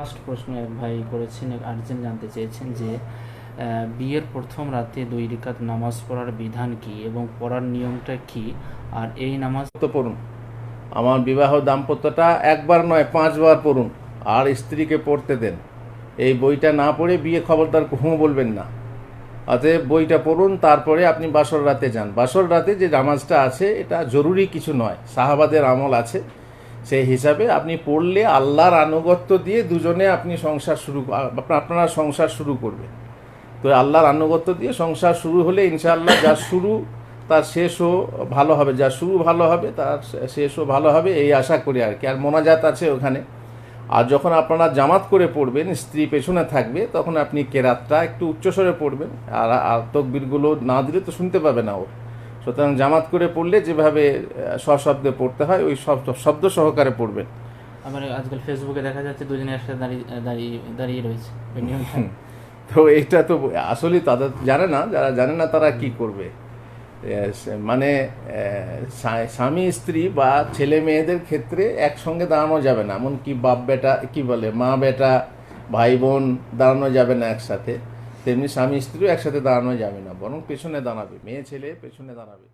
Last প্রশ্ন এক ভাই করেছেন, এক আর্জেন্ট জানতে চেয়েছেন যে বিয়ের প্রথম রাতে দুই রিকাত নামাজ পড়ার বিধান কি এবং পড়ার নিয়মটা কি? আর এই নামাজ তো পড়ুন। আমার বিবাহ দাম্পত্যটা একবার নয়, পাঁচবার পড়ুন। আর স্ত্রীকে পড়তে দেন। এই বইটা না পড়ে বিয়ে খবরদার হুঁ বলবেন না। অতএব বইটা পড়ুন, তারপরে আপনি বাসর রাতে যান। বাসর রাতে যে নামাজটা আছে, এটা জরুরি কিছু নয়। সাহাবাদের আমল আছে। সেই হিসাবে আপনি পড়লে আল্লাহর আনুগত্য দিয়ে দুজনে আপনি সংসার শুরু আপ- আপনারা সংসার শুরু করবেন। তো আল্লাহর আনুগত্য দিয়ে সংসার শুরু হলে ইনশাআল্লাহ যা শুরু, তার শেষও ভালো হবে। যা শুরু ভালো হবে, তার শেষও ভালো হবে, এই আশা করি আর কি। আর মোনাজাত আছে ওখানে। আর যখন আপনারা জামাত করে পড়বেন, স্ত্রী পেছনে থাকবে, তখন আপনি কেরাতটা একটু উচ্চস্বরে পড়বেন। আর আর তকবিরগুলো না দিলে তো শুনতে পাবে না ও। সুতরাং জামাত করে পড়লে যেভাবে সশব্দে পড়তে হয় ওই শব্দ শব্দ সহকারে পড়বেন। আবার আজকাল ফেসবুকে দেখা যাচ্ছে দুজনে একসাথে দাঁড়িয়ে দাঁড়িয়ে দাঁড়িয়ে রয়েছে। তো এটা তো আসলেই তাদের জানে না যারা জানে না তারা কি করবে। মানে স্বামী স্ত্রী বা ছেলে মেয়েদের ক্ষেত্রে একসঙ্গে দাঁড়ানো যাবে না। এমনকি বাপ বেটা কি বলে মা বেটা ভাই বোন দাঁড়ানো যাবে না একসাথে। তেমনি স্বামী স্ত্রীও একসাথে দাঁড়ানো যাবে না বরং পেছনে দাঁড়াবে মেয়ে ছেলে পেছনে দাঁড়াবে।